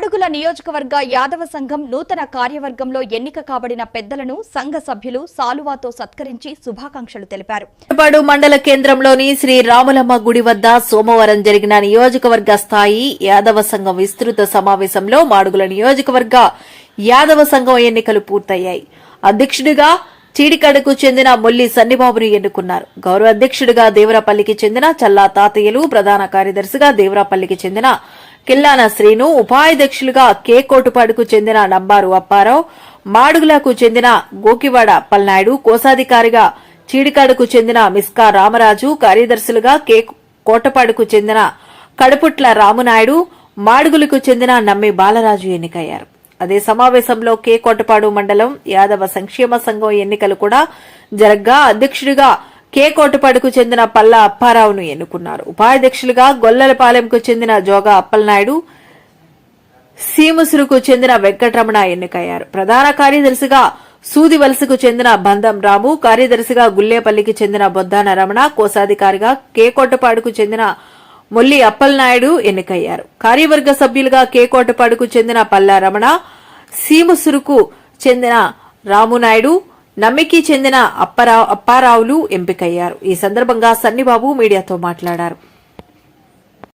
మాడుగుల నియోజకవర్గ యాదవ సంఘం నూతన కార్యవర్గంలో ఎన్నిక కాబడిన పెద్దలను సంఘ సభ్యులు సాలువాతో సత్కరించి శుభాకాంక్షలు తెలిపారు. పాడు మండల కేంద్రంలోని శ్రీ రాములమ్మ గుడి వద్ద సోమవారం జరిగిన నియోజకవర్గ స్థాయి యాదవ సంఘం విస్తృత సమావేశంలో మాడుగుల నియోజకవర్గ యాదవ సంఘం ఎన్నికలు పూర్తయ్యాయి. అధ్యక్షుడిగా చీడికడకు చెందిన మొల్లి సన్నిబాబును ఎన్నుకున్నారు. గౌరవ అధ్యక్షుడిగా దేవరాపల్లికి చెందిన చల్లా తాతయ్యలు ప్రధాన కార్యదర్శిగా దేవరాపల్లికి చెందిన కిల్లాన శ్రీను ఉపాధ్యక్షులుగా కే కోటుపాడుకు చెందిన నంబారు అప్పారావు మాడుగులకు చెందిన గోకివాడ పల్నాయుడు కోశాధికారిగా చీడికాడుకు చెందిన మిస్కా రామరాజు కార్యదర్శులుగా కే కోటపాడుకు చెందిన కడుపుట్ల రామునాయుడు మాడుగులకు చెందిన నమ్మి బాలరాజు ఎన్నికయ్యారు. అదే సమావేశంలో కే కోటపాడు మండలం యాదవ సంక్షేమ సంఘం ఎన్నికలు కూడా జరగ్గా. అధ్యక్షుడిగా కే కోటపాడుకు చెందిన పల్లా అప్పారావును ఎన్నుకున్నారు. ఉపాధ్యక్షులుగా గొల్లలపాలెంకు చెందిన జోగా అప్పలనాయుడు సీముసురుకు చెందిన వెంకటరమణ ఎన్నికయ్యారు. ప్రధాన కార్యదర్శిగా సూదివలసకు చెందిన బంధం రాము కార్యదర్శిగా గుల్లేపల్లికి చెందిన బొద్దాన రమణ కోశాధికారిగా కే కోటపాడుకు చెందిన మొల్లి అప్పలనాయుడు ఎన్నికయ్యారు. కార్యవర్గ సభ్యులుగా కే కోటపాడుకు చెందిన పల్లా రమణ సీముసురుకు చెందిన రామునాయుడు నమ్మికి చెందిన అప్పారావు అప్పారావులు ఎంపికయ్యారు. ఈ సందర్భంగా సన్నిబాబు మీడియాతో మాట్లాడారు.